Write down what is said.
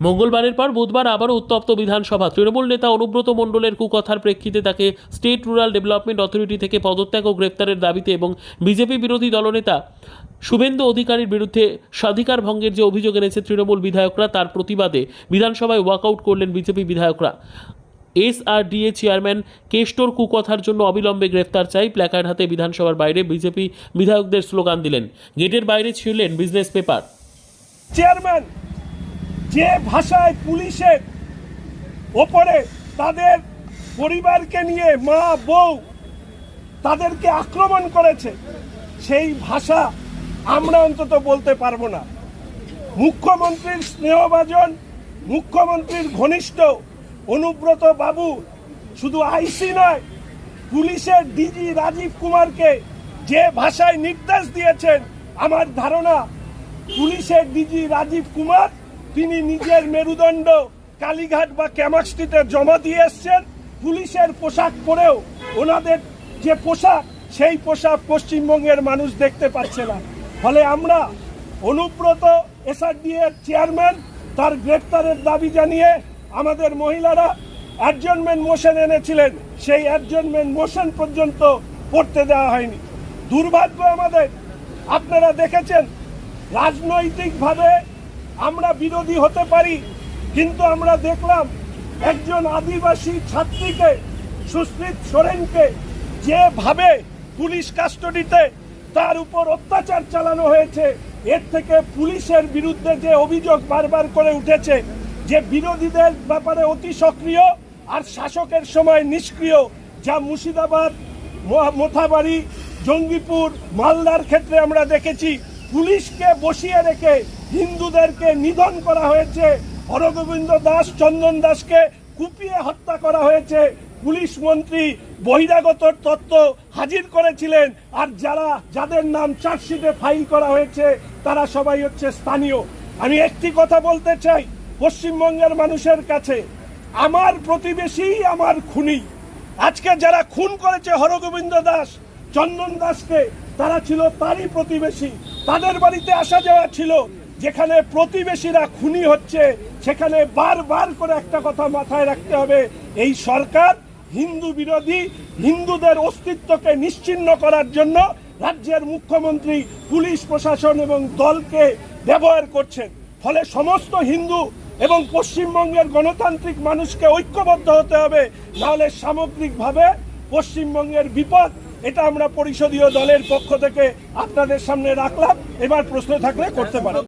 মঙ্গলবারের পর বুধবার আবারও উত্তপ্ত বিধানসভা। তৃণমূল নেতা অনুব্রত মণ্ডলের কুকথার প্রেক্ষিতে তাকে স্টেট রুরাল ডেভেলপমেন্ট অথরিটি থেকে পদত্যাগ ও গ্রেপ্তারের দাবিতে এবং বিজেপি বিরোধী দলনেতা শুভেন্দু অধিকারীর বিরুদ্ধে স্বাধিকার ভঙ্গের যে অভিযোগ এনেছে তৃণমূল বিধায়করা, তার প্রতিবাদে বিধানসভায় ওয়াকআউট করলেন বিজেপি বিধায়করা। এস আর এসআরডিএ চেয়ারম্যান কেষ্টর কুকথার জন্য অবিলম্বে গ্রেফতার চাই, প্ল্যাকার্ড হাতে বিধানসভার বাইরে বিজেপি বিধায়কদের স্লোগান দিলেন। গেটের বাইরে ছিলেন বিজনেস পেপার। চেয়ারম্যান যে ভাষায় পুলিশের ওপরে তাদের পরিবারকে নিয়ে মা, বউ তাদেরকে আক্রমণ করেছে, সেই ভাষা আমরা অন্তত বলতে পারব না। মুখ্যমন্ত্রীর স্নেহভাজন, মুখ্যমন্ত্রীর ঘনিষ্ঠ অনুব্রত বাবু শুধু আইসি নয়, পুলিশের ডিজি রাজীব কুমারকে যে ভাষায় নির্দেশ দিয়েছেন, আমার ধারণা পুলিশের ডিজি রাজীব কুমার তিনি নিজের মেরুদণ্ড কালীঘাট বা ক্যামাক্সটিতে জমা দিয়ে এসছেন। পুলিশের পোশাক পরেও ওনাদের যে পোশাক, সেই পোশাক পশ্চিমবঙ্গের মানুষ দেখতে পাচ্ছে না। ফলে আমরা অনুব্রত এসআরডি এর চেয়ারম্যান, তার গ্রেপ্তারের দাবি জানিয়ে আমাদের মহিলারা অ্যাডজনমেন্ট মোশন এনেছিলেন। সেই অ্যাডজনমেন্ট মোশন পর্যন্ত পড়তে দেওয়া হয়নি। দুর্ভাগ্য আমাদের। আপনারা দেখেছেন, রাজনৈতিকভাবে আমরা বিরোধী হতে পারি, কিন্তু আমরা দেখলাম একজন আদিবাসী ছাত্রীকে সুস্মিত সোরেনকে যেভাবে পুলিশ কাস্টডিতে তার উপর অত্যাচার চালানো হয়েছে, এর থেকে পুলিশের বিরুদ্ধে যে অভিযোগ বারবার করে উঠেছে, যে বিরোধীদের ব্যাপারে অতি সক্রিয় আর শাসকের সময় নিষ্ক্রিয়, যা মুর্শিদাবাদ মোথাবাড়ি, জঙ্গিপুর, মালদার ক্ষেত্রে আমরা দেখেছি। পুলিশকে বসিয়ে রেখে হিন্দুদেরকে নিধন করা হয়েছে। হরগোবিন্দ দাস, চন্দন দাসকে কুপিয়ে হত্যা করা হয়েছে। পুলিশ মন্ত্রী বহিরাগত তত্ত্ব হাজির করেছিলেন। আর যারা, যাদের নাম চার্জশিটে ফাইল করা হয়েছে, তারা সবাই হচ্ছে স্থানীয়। আমি একটি কথা বলতে চাই পশ্চিমবঙ্গের মানুষের কাছে। আমার প্রতিবেশী, আমার খুনি। আজকে যারা খুন করেছে হরগোবিন্দ দাস, চন্দন দাসকে, তারা ছিল তারই প্রতিবেশী। তাদের বাড়িতে আসা যাওয়া ছিল, যেখানে প্রতিবেশীরা খুনি হচ্ছে, সেখানে বারবার করে একটা কথা মাথায় রাখতে হবে, এই সরকার হিন্দু বিরোধী, হিন্দুদের অস্তিত্বকে নিশ্চিহ্ন করার জন্য রাজ্যের মুখ্যমন্ত্রী, পুলিশ প্রশাসন এবং দলকে ব্যবহার করছেন। ফলে সমস্ত হিন্দু এবং পশ্চিমবঙ্গের গণতান্ত্রিক মানুষকে ঐক্যবদ্ধ হতে হবে, নাহলে সামগ্রিকভাবে পশ্চিমবঙ্গের বিপদ এটা আমরা পরিষদীয় দলের পক্ষ থেকে আপনাদের সামনে রাখলাম। এবার প্রশ্ন থাকলে করতে পারেন।